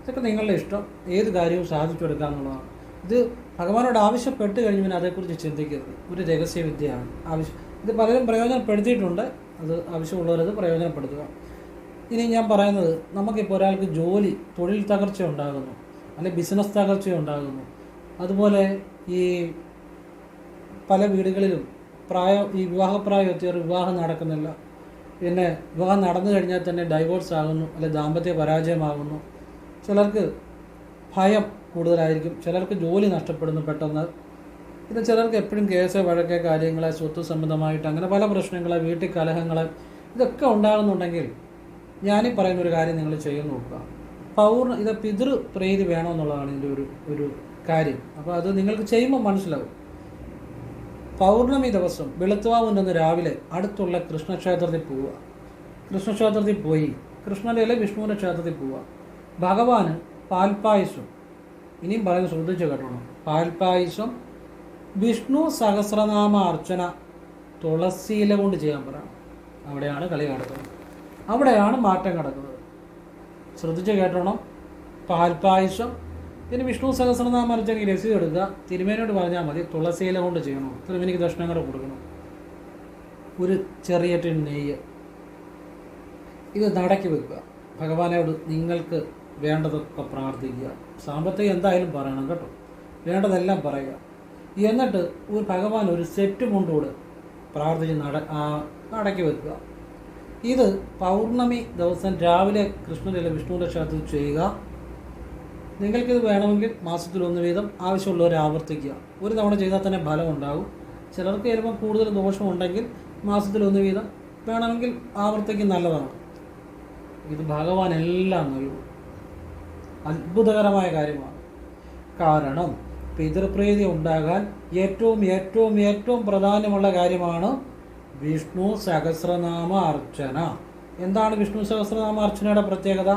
ഇതൊക്കെ നിങ്ങളുടെ ഇഷ്ടം. ഏത് കാര്യവും സാധിച്ചെടുക്കുക എന്നുള്ളതാണ്. ഇത് ഭഗവാനോട് ആവശ്യപ്പെട്ട് കഴിഞ്ഞ് പിന്നെ അതേക്കുറിച്ച് ചിന്തിക്കരുത്. ഒരു രഹസ്യവിദ്യയാണ്. ആവശ്യം ഇത് പലരും പ്രയോജനപ്പെടുത്തിയിട്ടുണ്ട്. അത് ആവശ്യമുള്ളവരത് പ്രയോജനപ്പെടുത്തുക. ഇനി ഞാൻ പറയുന്നത് നമുക്കിപ്പോൾ ഒരാൾക്ക് ജോലി തൊഴിൽ തകർച്ച ഉണ്ടാകുന്നു അല്ലെങ്കിൽ ബിസിനസ് തകർച്ച ഉണ്ടാകുന്നു. അതുപോലെ ഈ പല വീടുകളിലും പ്രായം ഈ വിവാഹപ്രായം എത്തിയവർ വിവാഹം നടക്കുന്നില്ല. പിന്നെ വിവാഹം നടന്നു കഴിഞ്ഞാൽ തന്നെ ഡൈവോഴ്സ് ആകുന്നു അല്ലെങ്കിൽ ദാമ്പത്യ പരാജയമാകുന്നു. ചിലർക്ക് ഭയം കൂടുതലായിരിക്കും ചിലർക്ക് ജോലി നഷ്ടപ്പെടുന്നു പെട്ടെന്ന്. പിന്നെ ചിലർക്ക് എപ്പോഴും കേസ് വഴക്ക് കാര്യങ്ങളെ സ്വത്ത് സംബന്ധമായിട്ട് അങ്ങനെ പല പ്രശ്നങ്ങളെ വീട്ടിൽ കലഹങ്ങൾ ഇതൊക്കെ ഉണ്ടാകുന്നുണ്ടെങ്കിൽ ഞാനീ പറയുന്ന ഒരു കാര്യം നിങ്ങൾ ചെയ്യാൻ നോക്കുക. പൗർണ ഇത് പിതൃ പ്രീതി വേണമെന്നുള്ളതാണ് ഇതിന്റെ ഒരു ഒരു കാര്യം. അപ്പോൾ അത് നിങ്ങൾക്ക് ചെയ്യുമ്പോൾ മനസ്സിലാവും. പൗർണമി ദിവസം വെളുത്തുവാവുണ്ടെന്ന് രാവിലെ അടുത്തുള്ള കൃഷ്ണക്ഷേത്രത്തിൽ പോവുക. കൃഷ്ണക്ഷേത്രത്തിൽ പോയി കൃഷ്ണന്റെ വിഷ്ണുവിന്റെ ക്ഷേത്രത്തിൽ പോവുക. ഭഗവാന് പാൽപ്പായസം. ഇനിയും പറയുന്നത് ശ്രദ്ധിച്ച് കേട്ടോണം. പാൽപ്പായസം വിഷ്ണു സഹസ്രനാമ അർച്ചന തുളസിയില കൊണ്ട് ചെയ്യാൻ പറയണം. അവിടെയാണ് കളി നടക്കുന്നത്. അവിടെയാണ് മാറ്റം കിടക്കുന്നത് ശ്രദ്ധിച്ച് കേട്ടോണം. പാൽപ്പായസം പിന്നെ വിഷ്ണു സഹസ്രനാമ അർച്ചനയ്ക്ക് രസീത് എടുക്കുക. തിരുമേനോട് പറഞ്ഞാൽ മതി തുളസിയില കൊണ്ട് ചെയ്യണം. തിരുമേനിക്ക് ദക്ഷിണം കൂടെ കൊടുക്കണം. ഒരു ചെറിയ ടിൻ നെയ്യ്. ഇത് നടക്കി വെക്കുക. ഭഗവാനോട് നിങ്ങൾക്ക് വേണ്ടതൊക്കെ പ്രാർത്ഥിക്കുക. സാമ്പത്തികം എന്തായാലും പറയണം കേട്ടോ. വേണ്ടതെല്ലാം പറയുക. എന്നിട്ട് ഒരു ഭഗവാൻ ഒരു സെറ്റ് കൊണ്ടുകൂടെ പ്രാർത്ഥിച്ച് നട നടക്കി വെക്കുക. ഇത് പൗർണമി ദിവസം രാവിലെ കൃഷ്ണനിലെ വിഷ്ണുവിന്റെ ക്ഷേത്രത്തിൽ ചെയ്യുക. നിങ്ങൾക്കിത് വേണമെങ്കിൽ മാസത്തിൽ ഒന്ന് വീതം ആവശ്യമുള്ളവർ ആവർത്തിക്കുക. ഒരു തവണ ചെയ്താൽ തന്നെ ഫലം ഉണ്ടാകും ചിലർക്ക് ചിലപ്പോൾ കൂടുതൽ ദോഷമുണ്ടെങ്കിൽ മാസത്തിൽ ഒന്ന് വീതം വേണമെങ്കിൽ ആവർത്തിക്കും നല്ലതാണ്. ഇത് ഭഗവാൻ എല്ലാം നൽകും. അത്ഭുതകരമായ കാര്യമാണ്. കാരണം പിതൃപ്രീതി ഉണ്ടാകാൻ ഏറ്റവും ഏറ്റവും ഏറ്റവും പ്രധാനമുള്ള കാര്യമാണ് വിഷ്ണു സഹസ്രനാമ അർച്ചന. എന്താണ് വിഷ്ണു സഹസ്രനാമ അർച്ചനയുടെ പ്രത്യേകത?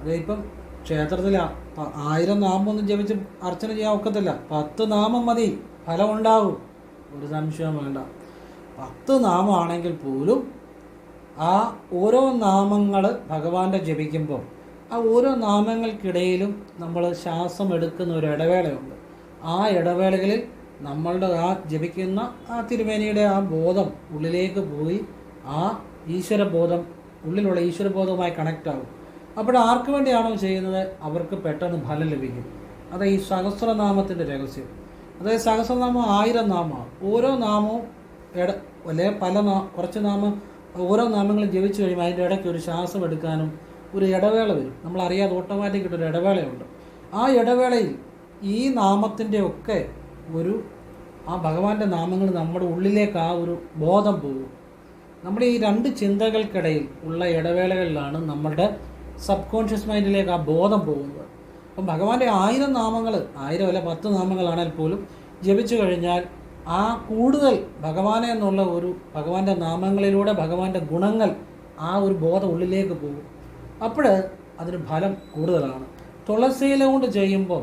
അതിപ്പം ക്ഷേത്രത്തിൽ ആ- പ- ആയിരം നാമൊന്നും ജപിച്ച് അർച്ചന ചെയ്യാൻ ഒക്കത്തില്ല. പത്ത് നാമം മതി ഫലം ഉണ്ടാവും. ഒരു സംശയം വേണ്ട. പത്ത് നാമമാണെങ്കിൽ പോലും ആ ഓരോ നാമങ്ങൾ ഭഗവാന്റെ ജപിക്കുമ്പോൾ ആ ഓരോ നാമങ്ങൾക്കിടയിലും നമ്മൾ ശ്വാസം എടുക്കുന്ന ഒരു ഇടവേളയുണ്ട്. ആ ഇടവേളകളിൽ നമ്മളുടെ ആ ജപിക്കുന്ന ആ തിരുമേനിയുടെ ആ ബോധം ഉള്ളിലേക്ക് പോയി ആ ഈശ്വരബോധം ഉള്ളിലുള്ള ഈശ്വരബോധവുമായി കണക്റ്റ് ആകും. അപ്പോൾ ആർക്ക് വേണ്ടിയാണോ ചെയ്യുന്നത്? അവർക്ക് പെട്ടെന്ന് ഫലം ലഭിക്കും. അത് ഈ സഹസ്രനാമത്തിന്റെ രഹസ്യം. അതായത് സഹസ്രനാമം ആയിരം നാമമാണ്. ഓരോ നാമവും ഇട അല്ലെ പല നാ കുറച്ച് നാമം ഓരോ നാമങ്ങളും ജപിച്ചു കഴിയുമ്പോൾ അതിന്റെ ഇടയ്ക്ക് ഒരു ശ്വാസം എടുക്കാനും ഒരു ഇടവേള വരും. നമ്മൾ അറിയാതെ ഓട്ടോമാറ്റിക് ഒരു ഇടവേളയുണ്ട്. ആ ഇടവേളയിൽ ഈ നാമത്തിന്റെ ഒക്കെ ഒരു ആ ഭഗവാന്റെ നാമങ്ങൾ നമ്മുടെ ഉള്ളിലേക്ക് ആ ഒരു ബോധം പോകും. നമ്മുടെ ഈ രണ്ട് ചിന്തകൾക്കിടയിൽ ഉള്ള ഇടവേളകളിലാണ് നമ്മുടെ സബ് കോൺഷ്യസ് മൈൻഡിലേക്ക് ആ ബോധം പോകുന്നത്. അപ്പം ഭഗവാന്റെ ആയിരം നാമങ്ങൾ ആയിരം അല്ല പത്ത് നാമങ്ങളാണെങ്കിൽ പോലും ജപിച്ചു കഴിഞ്ഞാൽ ആ കൂടുതൽ ഭഗവാനെ എന്നുള്ള ഒരു ഭഗവാന്റെ നാമങ്ങളിലൂടെ ഭഗവാന്റെ ഗുണങ്ങൾ ആ ഒരു ബോധം ഉള്ളിലേക്ക് പോകും. അപ്പോൾ അതിന് ഫലം കൂടുതലാണ്. തുളസിയില കൊണ്ട് ചെയ്യുമ്പോൾ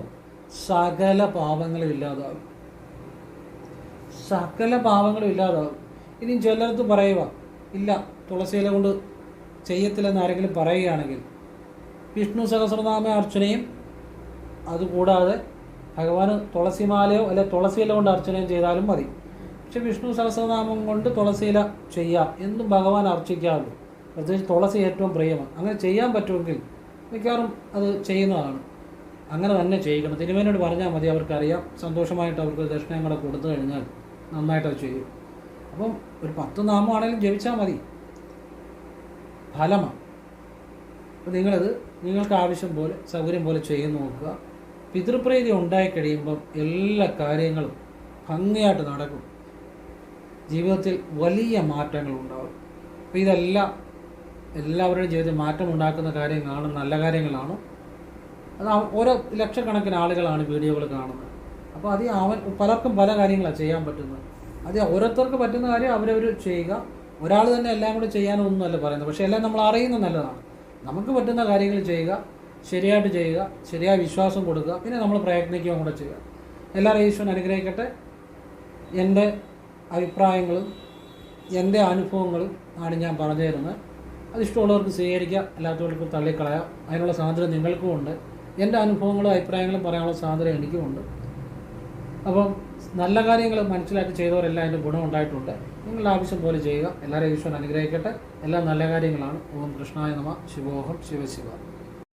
സകല പാപങ്ങളും ഇല്ലാതാകും. സകല പാവങ്ങളും ഇല്ലാതാകും ഇനി ചിലർക്ക് പറയുക ഇല്ല തുളസിയില കൊണ്ട് ചെയ്യത്തില്ലെന്ന് ആരെങ്കിലും പറയുകയാണെങ്കിൽ. വിഷ്ണു സഹസ്രനാമ അർച്ചനയും അതുകൂടാതെ ഭഗവാന് തുളസിമാലയോ അല്ലെ തുളസിയില കൊണ്ട് അർച്ചനയും ചെയ്താലും മതി. പക്ഷെ വിഷ്ണു സഹസ്രനാമം കൊണ്ട് തുളസിയില ചെയ്യാം എന്നും ഭഗവാൻ അർച്ചിക്കാറുണ്ട്. പ്രത്യേകിച്ച് തുളസി ഏറ്റവും പ്രിയമാണ്. അങ്ങനെ ചെയ്യാൻ പറ്റുമെങ്കിൽ മിക്കവാറും അത് ചെയ്യുന്നതാണ്. അങ്ങനെ തന്നെ ചെയ്യിക്കണം. തിരുമേനോട് പറഞ്ഞാൽ മതി അവർക്കറിയാം. സന്തോഷമായിട്ട് അവർക്ക് ദക്ഷിണയും കൂടെ കൊടുത്തു കഴിഞ്ഞാൽ. നന്നായിട്ട് അത് ചെയ്യും. അപ്പം ഒരു പത്ത് നാമമാണെങ്കിലും ജപിച്ചാൽ മതി. ഫലമാണ് അപ്പോൾ നിങ്ങളത് നിങ്ങൾക്ക് ആവശ്യം പോലെ സൗകര്യം പോലെ ചെയ്ത് നോക്കുക. പിതൃപ്രീതി ഉണ്ടായിക്കഴിയുമ്പം എല്ലാ കാര്യങ്ങളും ഭംഗിയായിട്ട് നടക്കും. ജീവിതത്തിൽ വലിയ മാറ്റങ്ങൾ ഉണ്ടാകും അപ്പോൾ ഇതെല്ലാം എല്ലാവരുടെയും ജീവിതത്തിൽ മാറ്റം ഉണ്ടാക്കുന്ന കാര്യങ്ങളാണ് നല്ല കാര്യങ്ങളാണ്. അത് ഓരോ ലക്ഷക്കണക്കിന് ആളുകളാണ് വീഡിയോകൾ കാണുന്നത്. അപ്പോൾ അത് അവൻ പലർക്കും പല കാര്യങ്ങളാണ് ചെയ്യാൻ പറ്റുന്നത്. അത് ഓരോരുത്തർക്ക് പറ്റുന്ന കാര്യം അവരവർ ചെയ്യുക. ഒരാൾ തന്നെ എല്ലാം കൂടി ചെയ്യാനൊന്നുമല്ല പറയുന്നത്. പക്ഷേ എല്ലാം നമ്മൾ അറിയുന്നത് നല്ലതാണ്. നമുക്ക് പറ്റുന്ന കാര്യങ്ങൾ ചെയ്യുക ശരിയായിട്ട് ചെയ്യുക ശരിയായ വിശ്വാസം കൊടുക്കുക പിന്നെ നമ്മൾ പ്രയത്നിക്കുകയും കൂടെ ചെയ്യുക. എല്ലാവരും ഈശ്വരൻ അനുഗ്രഹിക്കട്ടെ. എന്റെ അഭിപ്രായങ്ങളും എന്റെ അനുഭവങ്ങളും ആണ് ഞാൻ പറഞ്ഞു തരുന്നത്. അതിഷ്ടമുള്ളവർക്ക് ഇഷ്ടമുള്ളവർക്ക് സ്വീകരിക്കാം അല്ലാത്തവർക്ക് തള്ളിക്കളയാം അതിനുള്ള സ്വാതന്ത്ര്യം നിങ്ങൾക്കും ഉണ്ട്. എന്റെ അനുഭവങ്ങളും അഭിപ്രായങ്ങളും പറയാനുള്ള സ്വാതന്ത്ര്യം എനിക്കുമുണ്ട് അപ്പം നല്ല കാര്യങ്ങൾ മനസ്സിലാക്കി ചെയ്തവരെല്ലാം അതിന്റെ ഗുണം ഉണ്ടായിട്ടുണ്ട്. നിങ്ങളുടെ ആവശ്യം പോലെ ചെയ്യുക. എല്ലാവരെയും ഈശ്വരൻ അനുഗ്രഹിക്കട്ടെ. എല്ലാം നല്ല കാര്യങ്ങളാണ്. ഓം കൃഷ്ണായ നമ. ശിവോഹം. ശിവശിവ